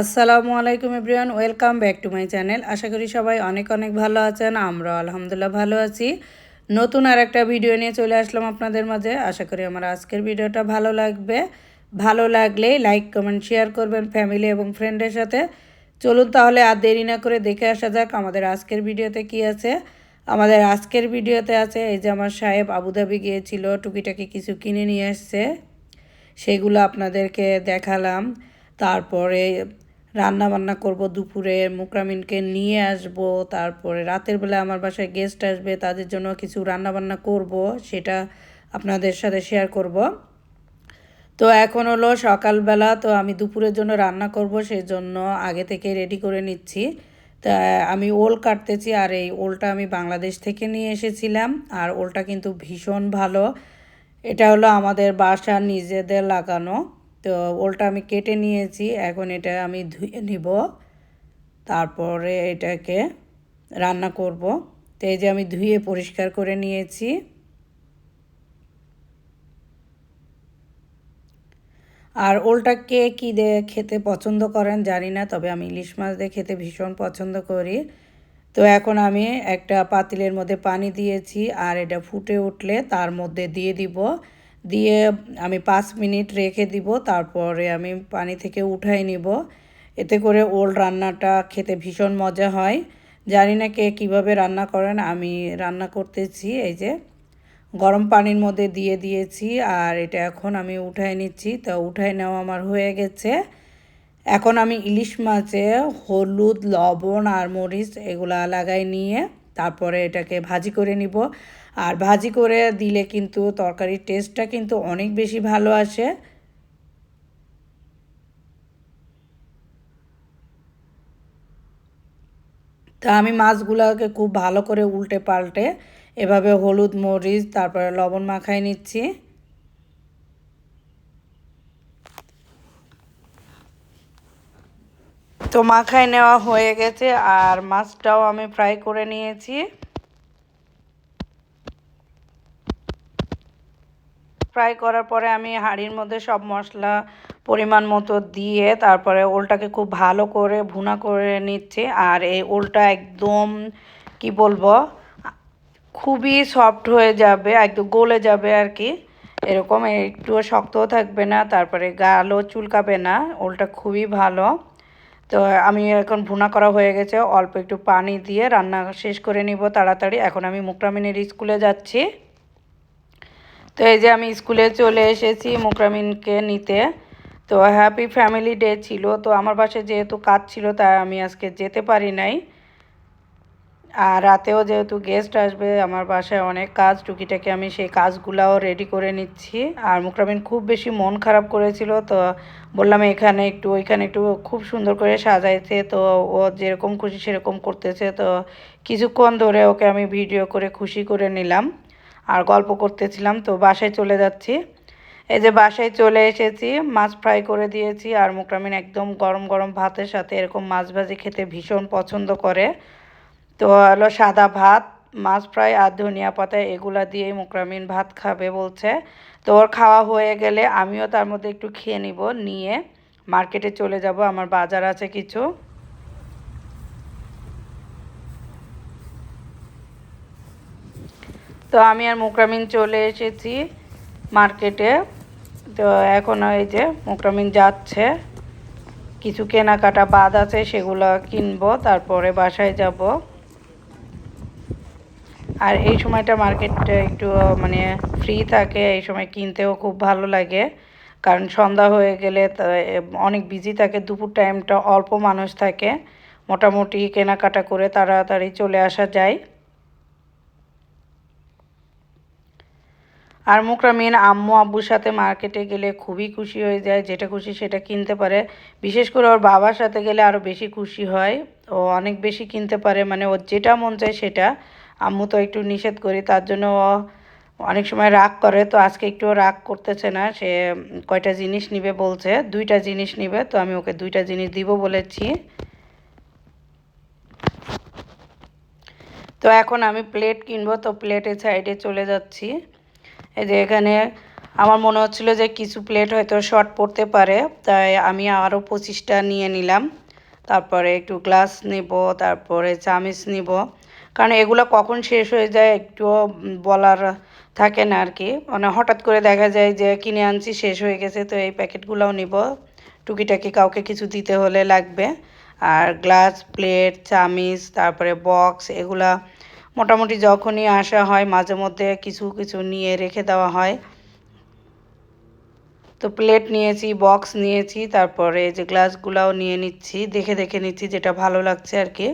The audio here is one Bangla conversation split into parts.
আসসালামু আলাইকুম everyone, welcome back to my channel. আশা করি সবাই অনেক অনেক ভালো আছেন আমরা আলহামদুলিল্লাহ ভালো আছি। নতুন আর একটা ভিডিও নিয়ে চলে আসলাম আপনাদের মাঝে। আশা করি আমার আজকের ভিডিওটা ভালো লাগবে। ভালো লাগলে লাইক, কমেন্ট, শেয়ার করবেন ফ্যামিলি এবং ফ্রেন্ডের সাথে। চলুন তাহলে আর দেরি না করে দেখে আসা যাক আমাদের আজকের ভিডিওতে কি আছে। আমাদের আজকের ভিডিওতে আছে, এই যে আমার সাহেব আবুধাবি গিয়েছিল, টুকিটাকি কিছু কিনে নিয়ে আসছে সেগুলো আপনাদেরকে দেখালাম। তারপরে রান্না বান্না করব দুপুরে, মুকরামিনকে নিয়ে আসব, তারপরে রাতের বেলা আমার বাসায় গেস্ট আসবে, তাদের জন্য কিছু রান্না বান্না করব, সেটা আপনাদের সাথে শেয়ার করব। তো এখন হলো সকালবেলা, তো আমি দুপুরের জন্য রান্না করব সেই জন্য আগে থেকে রেডি করে নিচ্ছি। তা আমি ওল কাটতেছি, আর এই ওলটা আমি বাংলাদেশ থেকে নিয়ে এসেছিলাম, আর ওলটা কিন্তু ভীষণ ভালো। এটা হলো আমাদের বাসা নিজেদের লাগানো। তো ওলটা আমি কেটে নিয়েছি, এখন এটা আমি ধুয়ে নিব। তারপরে এটাকে রান্না করব। তো এই যে আমি ধুয়ে পরিষ্কার করে নিয়েছি। আর ওলটা কে কী দিয়ে খেতে পছন্দ করেন জানি না, তবে আমি ইলিশ মাছ দিয়ে খেতে ভীষণ পছন্দ করি। তো এখন আমি একটা পাতিলের মধ্যে পানি দিয়েছি, আর এটা ফুটে উঠলে তার মধ্যে দিয়ে দিব। দিয়ে আমি পাঁচ মিনিট রেখে দিব, তারপরে আমি পানি থেকে উঠাই নিব। এতে করে ওল রান্নাটা খেতে ভীষণ মজা হয়। জানি না কে কীভাবে রান্না করেন, আমি রান্না করতেছি, এই যে গরম পানির মধ্যে দিয়ে দিয়েছি আর এটা এখন আমি উঠাই নিচ্ছি। তা উঠাই নেওয়া আমার হয়ে গেছে। এখন আমি ইলিশ মাছে হলুদ, লবণ আর মরিচ এগুলা লাগাই নিয়ে তারপরে এটাকে ভাজি করে নিব। আর ভাজি করে দিলে কিন্তু তরকারির টেস্টটা কিন্তু অনেক বেশি ভালো আসে। তা আমি মাছগুলোকে খুব ভালো করে উল্টে পাল্টে এভাবে হলুদ, মরিচ, তারপরে লবণ মাখাই নিচ্ছি। তো মাখাই নেওয়া হয়ে গেছে আর মাছটাও আমি ফ্রাই করে নিয়েছি। ফ্রাই করার পরে আমি হাঁড়ির মধ্যে সব মশলা পরিমাণ মতো দিয়ে তারপরে ওলটাকে খুব ভালো করে ভুনা করে নিচ্ছি। আর এই ওলটা একদম, কি বলব, খুবই সফট হয়ে যাবে, একদম গলে যাবে আর কি। এরকম একটুও শক্তও থাকবে না, তারপরে গালও চুলকাবে না, ওলটা খুবই ভালো। তো আমি এখন ভুনা করা হয়ে গেছে, অল্প একটু পানি দিয়ে রান্না শেষ করে নিব তাড়াতাড়ি। এখন আমি মুকরামিনের স্কুলে যাচ্ছি। তো এই যে আমি স্কুলে চলে এসেছি মুকরামিনকে নিতে। তো হ্যাপি ফ্যামিলি ডে ছিল, তো আমার পাশে যেহেতু কাজ ছিল তাই আমি আজকে যেতে পারি নাই। আর রাতেও যেহেতু গেস্ট আসবে, আমার বাসায় অনেক কাজ, টুকিটাকে আমি সেই কাজগুলাও রেডি করে নিচ্ছি। আর মুকরামিন খুব বেশি মন খারাপ করেছিল, তো বললাম এখানে একটু, ওইখানে একটু খুব সুন্দর করে সাজাইছে, তো ও যেরকম খুশি সেরকম করতেছে, তো কিছুক্ষণ ধরে ওকে আমি ভিডিও করে খুশি করে নিলাম। আর গল্প করতেছিলাম, তো বাসায় চলে যাচ্ছি। এই যে বাসায় চলে এসেছি, মাছ ফ্রাই করে দিয়েছি, আর মুকরামিন একদম গরম গরম ভাতের সাথে এরকম মাছ ভাজি খেতে ভীষণ পছন্দ করে। তো হলো সাদা ভাত, মাছ ফ্রাই আর ধনিয়া পাতা, এগুলা দিয়েই মুকরামিন ভাত খাবে বলছে। তো ওর খাওয়া হয়ে গেলে আমিও তার মধ্যে একটু খেয়ে নিব, নিয়ে মার্কেটে চলে যাব, আমার বাজার আছে কিছু। তো আমি আর মুকরামিন চলে এসেছি মার্কেটে। তো এখন এই যে মুকরামিন যাচ্ছে, কিছু কেনাকাটা বাদ আছে সেগুলো কিনবো, তারপরে বাসায় যাব। আর এই সময়টা মার্কেটটা একটু মানে ফ্রি থাকে, এই সময় কিনতেও খুব ভালো লাগে। কারণ সন্ধ্যা হয়ে গেলে অনেক বিজি থাকে, দুপুর টাইমটা অল্প মানুষ থাকে। মোটামুটি কেনাকাটা করে তাড়াতাড়ি চলে আসা যায়। আর মুকরামিন আম্মু আব্বুর সাথে মার্কেটে গেলে খুবই খুশি হয়ে যায়, যেটা খুশি সেটা কিনতে পারে। বিশেষ করে ওর বাবার সাথে গেলে আরও বেশি খুশি হয়। ও অনেক বেশি কিনতে পারে মানে ওর যেটা মন চায় সেটা। আম্মু তো একটু নিষেধ করি, তার জন্য অনেক সময় রাগ করে, তো আজকে একটু রাগ করতেছে না, সে কয়টা জিনিস নিবে বলছে, দুইটা জিনিস নিবে, তো আমি ওকে দুইটা জিনিস দিব বলেছি। তো এখন আমি প্লেট কিনবো, তো প্লেটের সাইডে চলে যাচ্ছি। এই যে এখানে আমার মনে হচ্ছিল যে কিছু প্লেট হয়তো শর্ট পড়তে পারে, তাই আমি আরও পঁচিশটা নিয়ে নিলাম। তারপরে একটু গ্লাস নিব, তারপরে চামিচ নিব। কারণ এগুলো কখন শেষ হয়ে যায় একটুও বলার থাকে না আর কি মানে হঠাৎ করে দেখা যায় যে কিনে আনছি, শেষ হয়ে গেছে, তো এই প্যাকেটগুলোও নিব। টুকিটাকি কাউকে কিছু দিতে হলে লাগবে। আর গ্লাস, প্লেট, চামিচ, তারপরে বক্স এগুলা মোটামুটি যখনই আসা হয় মাঝে মধ্যে কিছু কিছু নিয়ে রেখে দেওয়া হয়। তো প্লেট নিয়েছি, বক্স নিয়েছি, তারপরে যে গ্লাসগুলাও নিয়ে নিচ্ছি, দেখে দেখে নিচ্ছি যেটা ভালো লাগছে আর কি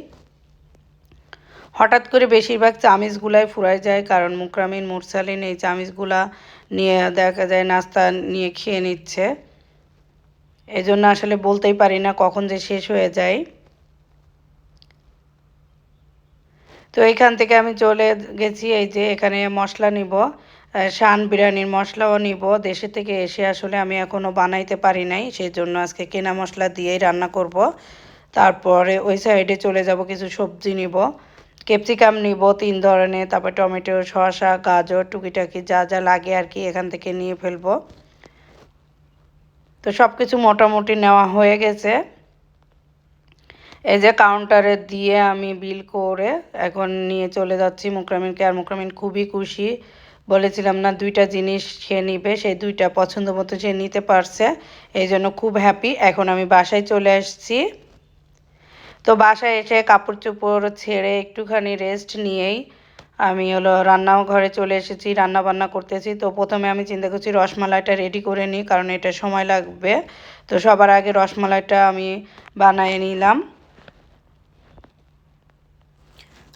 হঠাৎ করে বেশিরভাগ চামিচগুলাই ফুরায় যায়, কারণ মুকরামিন, মুরসালিন এই চামিচগুলা নিয়ে দেখা যায়, নাস্তা নিয়ে খেয়ে নিচ্ছে। এই জন্য আসলে বলতেই পারি না কখন যে শেষ হয়ে যায়। তো এইখান থেকে আমি চলে গেছি, এই যে এখানে মশলা নিব। শান বিরিয়ানির মশলাও নিব। দেশে থেকে এসে আসলে আমি এখনও বানাইতে পারি নাই সেই জন্য আজকে কেনা মশলা দিয়েই রান্না করব। তারপরে ওই সাইডে চলে যাব, কিছু সবজি নিব। ক্যাপসিকাম নিব তিন ধরনের, তারপর টমেটো, শসা, গাজর, টুকিটাকি, যা যা লাগে আর কি এখান থেকে নিয়ে ফেলব। তো সব কিছু মোটামুটি নেওয়া হয়ে গেছে। এই যে কাউন্টারে দিয়ে আমি বিল করে এখন নিয়ে চলে যাচ্ছি মুকরামিনকে, আর মুকরামিন খুবই খুশি। বলেছিলাম না, দুইটা জিনিস সে নিবে সেই দুইটা পছন্দ মতো সে নিতে পারছে, এই জন্য খুব হ্যাপি এখন আমি বাসায় চলে আসছি। তো বাসায় এসে কাপড় চোপড় ছেড়ে একটুখানি রেস্ট নিয়েই আমি হলো রান্নাও ঘরে চলে এসেছি রান্না বান্না করতেছি। তো প্রথমে আমি চিন্তা করছি রসমালাইটা রেডি করে নিই, কারণ এটা সময় লাগবে। তো সবার আগে রসমালাইটা আমি বানিয়ে নিলাম।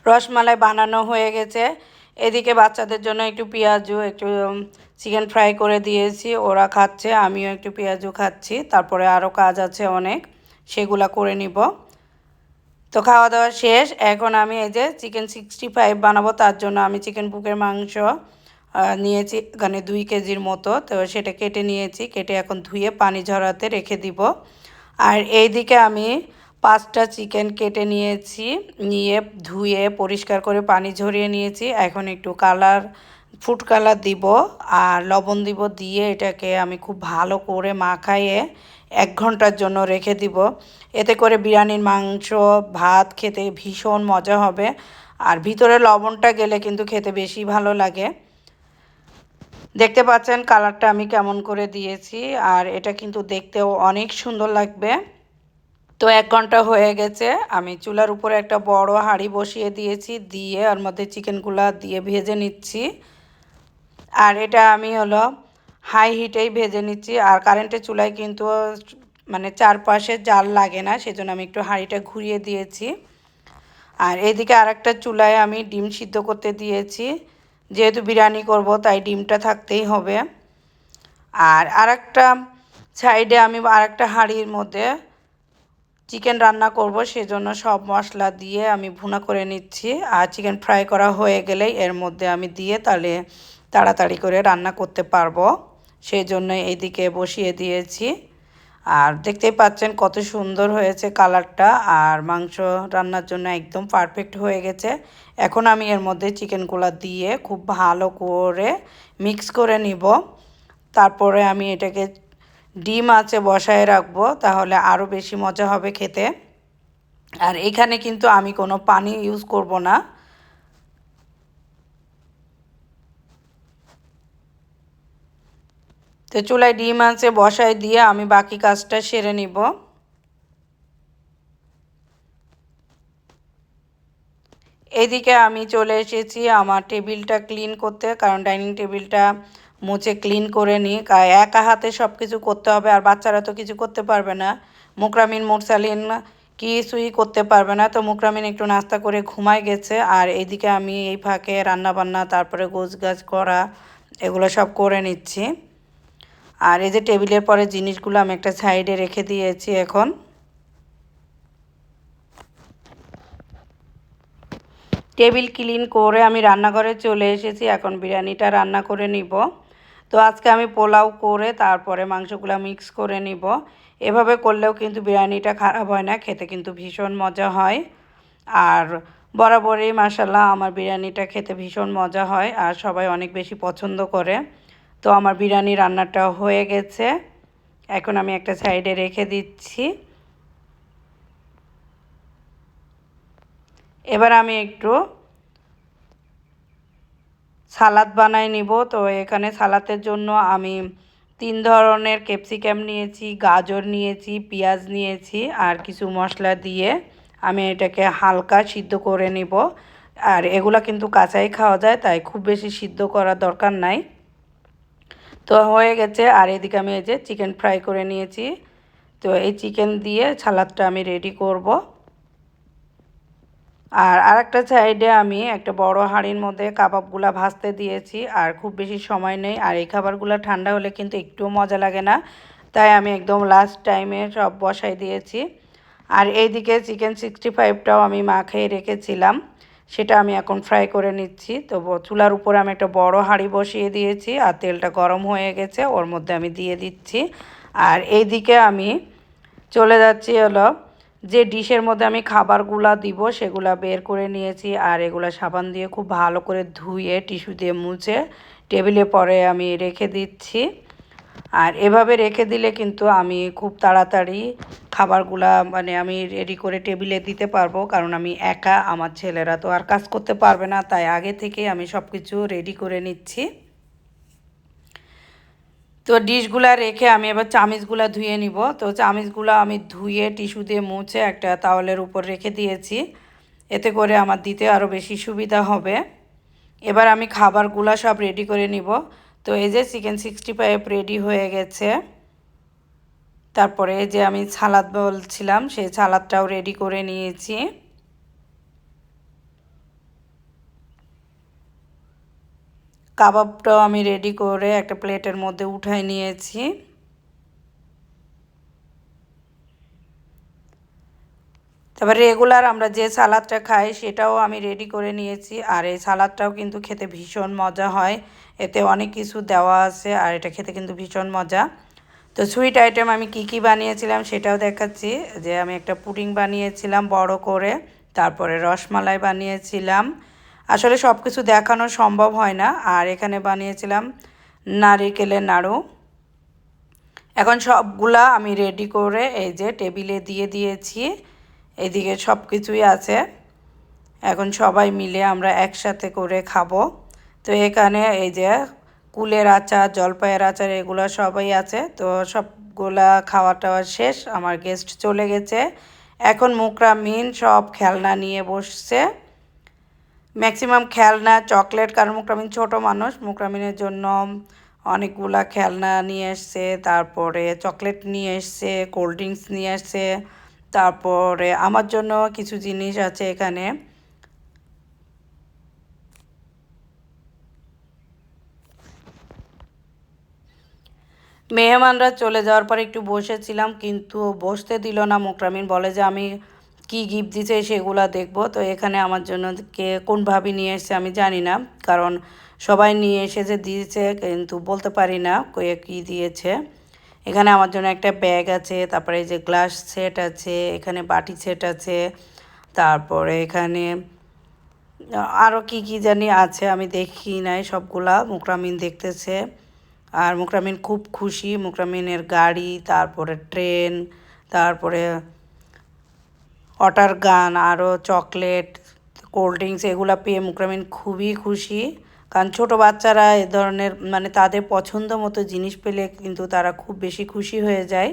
রসমালাই বানানো হয়ে গেছে। এদিকে বাচ্চাদের জন্য একটু পেঁয়াজু, একটু চিকেন ফ্রাই করে দিয়েছি, ওরা খাচ্ছে, আমিও একটু পেঁয়াজু খাচ্ছি। তারপরে আরও কাজ আছে অনেক, সেগুলা করে নিব। তো খাওয়া দাওয়া শেষ। এখন আমি এই যে চিকেন সিক্সটি ফাইভ বানাবো, তার জন্য আমি চিকেন বুকের মাংস নিয়েছি এখানে দুই কেজির মতো। তো সেটা কেটে নিয়েছি, কেটে এখন ধুয়ে পানি ঝরাতে রেখে দিব। আর এই দিকে আমি পাঁচটা চিকেন কেটে নিয়েছি, নিয়ে ধুয়ে পরিষ্কার করে পানি ঝরিয়ে নিয়েছি। এখন একটু কালার ফুড কালার দিব, আর লবণ দিব দিয়ে এটাকে আমি খুব ভালো করে মাখাইয়ে এক ঘণ্টার জন্য রেখে দিব। এতে করে বিরিয়ানির মাংস, ভাত খেতে ভীষণ মজা হবে। আর ভিতরে লবণটা গেলে কিন্তু খেতে বেশি ভালো লাগে। দেখতে পাচ্ছেন কালারটা আমি কেমন করে দিয়েছি। আর এটা কিন্তু দেখতেও অনেক সুন্দর লাগবে। তো এক ঘণ্টা হয়ে গেছে। আমি চুলার উপরে একটা বড় হাঁড়ি বসিয়ে দিয়েছি। দিয়ে ওর মধ্যে চিকেনগুলা দিয়ে ভেজে নিচ্ছি। আর এটা আমি হলো হাই হিটেই ভেজে নিচ্ছি। আর কারেন্টের চুলায় কিন্তু মানে চারপাশে জাল লাগে না, সেজন্য আমি একটু হাঁড়িটা ঘুরিয়ে দিয়েছি। আর এইদিকে আরেকটা চুলায় আমি ডিম সিদ্ধ করতে দিয়েছি। যেহেতু বিরিয়ানি করব, তাই ডিমটা থাকতেই হবে। আর আরেকটা সাইডে আমি আরেকটা হাঁড়ির মধ্যে চিকেন রান্না করব, সেজন্য সব মশলা দিয়ে আমি ভুনা করে নিচ্ছি। আর চিকেন ফ্রাই করা হয়ে গেলেই এর মধ্যে আমি দিয়ে তাহলে তাড়াতাড়ি করে রান্না করতে পারব। সেই জন্য এইদিকে বসিয়ে দিয়েছি। আর দেখতেই পাচ্ছেন কত সুন্দর হয়েছে কালারটা। আর মাংস রান্নার জন্য একদম পারফেক্ট হয়ে গেছে। এখন আমি এর মধ্যে চিকেনগুলো দিয়ে খুব ভালো করে মিক্স করে নিব। তারপরে আমি এটাকে ডিম আছে বসায় রাখব, তাহলে আরও বেশি মজা হবে খেতে। আর এখানে কিন্তু আমি কোনো পানি ইউজ করব না। তো চুলায় ডিম আছে, বসায় দিয়ে আমি বাকি কাজটা সেরে নিব। এদিকে আমি চলে এসেছি, আমার টেবিলটা ক্লিন করতে, কারণ ডাইনিং টেবিলটা মুছে ক্লিন করে নিই। একা হাতে সব কিছু করতে হবে, আর বাচ্চারা তো কিছু করতে পারবে না। মুকরামিন, মুরসালিন কিছুই করতে পারবে না। তো মুকরামিন একটু নাস্তা করে ঘুমায় গেছে, আর এদিকে আমি এই ফাঁকে রান্না বান্না তারপরে গোছ গাছ করা, এগুলো সব করে নিচ্ছি। আর এই যে টেবিলের পরে জিনিসগুলো আমি একটা সাইডে রেখে দিয়েছি এখন। টেবিল ক্লিন করে আমি রান্নাঘরে চলে এসেছি, এখন বিরিয়ানিটা রান্না করে নিব। তো আজকে আমি পোলাও করে তারপরে মাংসগুলো মিক্স করে নিব। এভাবে করলেও কিন্তু বিরিয়ানিটা খারাপ হয় না, খেতে কিন্তু ভীষণ মজা হয়। আর বরাবরই মাসাল্লাহ আমার বিরিয়ানিটা খেতে ভীষণ মজা হয় আর সবাই অনেক বেশি পছন্দ করে। তো আমার বিরিয়ানি রান্নাটা হয়ে গেছে। এখন আমি একটা সাইডে রেখে দিচ্ছি। এবার আমি একটু সালাদ বানাই নিব। তো এখানে সালাতের জন্য আমি তিন ধরনের ক্যাপসিকাম নিয়েছি, গাজর নিয়েছি, পেঁয়াজ নিয়েছি আর কিছু মশলা দিয়ে আমি এটাকে হালকা সিদ্ধ করে নিব। আর এগুলা কিন্তু কাঁচাই খাওয়া যায়, তাই খুব বেশি সিদ্ধ করার দরকার নাই। তো হয়ে গেছে, আর এদিকে আমি এই যে চিকেন ফ্রাই করে নিয়েছি। তো এই চিকেন দিয়ে সালাদটা আমি রেডি করব। আর আরেকটা সাইডে আমি একটা বড় হাঁড়ির মধ্যে কাবাবগুলো ভাজতে দিয়েছি, আর খুব বেশি সময় নেই। আর এই খাবারগুলো ঠান্ডা হলে কিন্তু একটুও মজা লাগে না। তাই আমি একদম লাস্ট টাইমে সব বসাই দিয়েছি। আর এইদিকে চিকেন সিক্সটি ফাইভটাও আমি মাখিয়ে রেখেছিলাম। সেটা আমি এখন ফ্রাই করে নিচ্ছি। তো চুলার উপরে আমি একটা বড় হাঁড়ি বসিয়ে দিয়েছি আর তেলটা গরম হয়ে গেছে, ওর মধ্যে আমি দিয়ে দিচ্ছি। আর এইদিকে আমি চলে যাচ্ছি হলো, যে ডিশের মধ্যে আমি খাবারগুলা দিব সেগুলা বের করে নিয়েছি আর এগুলা সাবান দিয়ে খুব ভালো করে ধুয়ে, টিস্যু দিয়ে মুছে, টেবিলে পরে আমি রেখে দিচ্ছি। আর এভাবে রেখে দিলে কিন্তু আমি খুব তাড়াতাড়ি খাবারগুলা মানে আমি রেডি করে টেবিলে দিতে পারব। কারণ আমি একা, আমার ছেলেরা তো আর কাজ করতে পারবে না, তাই আগে থেকে আমি সব কিছু রেডি করে নিচ্ছি। তো ডিশগুলা রেখে আমি এবার চামিচগুলা ধুয়ে নিব। তো চামিচগুলো আমি ধুয়ে টিস্যু দিয়ে মুছে একটা তাওয়ালের উপর রেখে দিয়েছি। এতে করে আমার দিতে আরও বেশি সুবিধা হবে। এবার আমি খাবারগুলা সব রেডি করে নিব। তো এই যে চিকেন সিক্সটি ফাইভ রেডি হয়ে গেছে। তারপরে যে আমি সালাদ বলছিলাম, সেই সালাদটাও রেডি করে নিয়েছি। কাবাবটাও আমি রেডি করে একটা প্লেটের মধ্যে উঠাই নিয়েছি। তারপর রেগুলার আমরা যে সালাদটা খাই, সেটাও আমি রেডি করে নিয়েছি। আর এই সালাদটাও কিন্তু খেতে ভীষণ মজা হয়। এতে অনেক কিছু দেওয়া আছে আর এটা খেতে কিন্তু ভীষণ মজা। তো সুইট আইটেম আমি কি কি বানিয়েছিলাম সেটাও দেখাচ্ছি। যে আমি একটা পুডিং বানিয়েছিলাম বড় করে, তারপরে রসমালাই বানিয়েছিলাম। আসলে সব কিছু দেখানো সম্ভব হয় না। আর এখানে বানিয়েছিলাম নারিকেলের নাড়ু। এখন সবগুলা আমি রেডি করে এই যে টেবিলে দিয়ে দিয়েছি। এদিকে সব কিছুই আছে। এখন সবাই মিলে আমরা একসাথে করে খাব। তো এখানে এই যে কুলের আচার, জলপাইয়ের আচার এগুলো সবাই আছে। তো সবগুলা খাওয়া টাওয়া শেষ, আমার গেস্ট চলে গেছে। এখন মুকরামিন সব খেলনা নিয়ে বসছে। ম্যাক্সিমাম খেলনা চকলেট কারণ মুকরামিন ছোট মানুষ, মুকরামিনের জন্য অনেকগুলা খেলনা নিয়ে এসছে, তারপরে চকলেট নিয়ে এসছে কোল্ড ড্রিঙ্কস নিয়ে এসছে, তারপরে আমার জন্য কিছু জিনিস আছে এখানে। মেহমানরা চলে যাওয়ার পর একটু বসেছিলাম, কিন্তু বসতে দিল না মোকরামিন। বলে যে, আমি কি গিফট দিছে সেগুলো দেখব। তো এখানে আমার জন্য কে, কোন ভাবি নিয়ে এসছে আমি জানি না, কারণ সবাই নিয়ে এসেছে দিয়েছে, কিন্তু বলতে পারি না কয়ে কী দিয়েছে। এখানে আমার জন্য একটা ব্যাগ আছে, তারপরে এই যে গ্লাস সেট আছে, এখানে বাটি সেট আছে, তারপরে এখানে আরও কি কি জানি আছে, আমি দেখি নাই সবগুলা, মুকরামিন দেখতেছে। আর মুকরামিন খুব খুশি। মুকরামিনের গাড়ি, তারপরে ট্রেন, তারপরে ওয়াটার গান আরও চকলেট, কোল্ড ড্রিঙ্কস এগুলো পেয়ে মুকরামিন খুবই খুশি। কারণ ছোটো বাচ্চারা এ ধরনের মানে তাদের পছন্দ মতো জিনিস পেলে কিন্তু তারা খুব বেশি খুশি হয়ে যায়।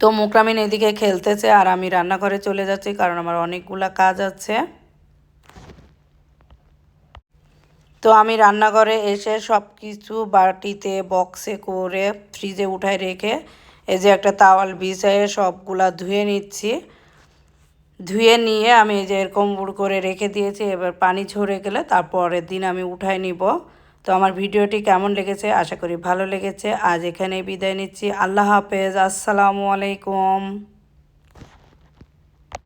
তো মুকরামিন এদিকে খেলতেছে আর আমি রান্নাঘরে চলে যাচ্ছি কারণ আমার অনেকগুলা কাজ আছে। তো আমি রান্নাঘরে এসে সব কিছু বাটিতে বক্সে করে ফ্রিজে উঠায় রেখে এই যে একটা তাওয়াল বিছায়ে সবগুলা ধুয়ে নিচ্ছি। ধুয়ে নিয়ে আমি এই যে এরকম বুড় করে রেখে দিয়েছি, এবার পানি ঝরে গেলে তারপরের দিন আমি উঠাই নিব। তো আমার ভিডিওটি কেমন লেগেছে? আশা করি ভালো লেগেছে। আজ এখানে বিদায় নিচ্ছি। আল্লাহ হাফেজ। আসসালামু আলাইকুম।